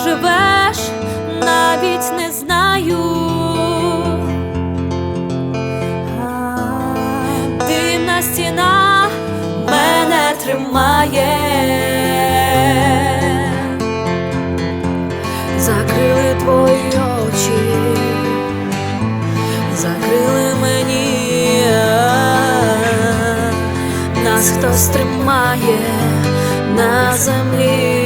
живеш, навіть не знаю. Димна стіна мене тримає. Закрили твої очі, закрили мені, нас хтось тримає на землі.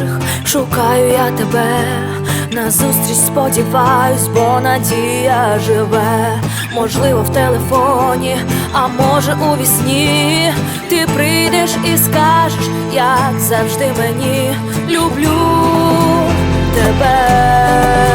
Перехожих шукаю я тебе. На зустріч сподіваюсь, бо надія живе. Можливо, в телефоні, а може у вісні. Ти прийдеш і скажеш, як завжди мені люблю тебе.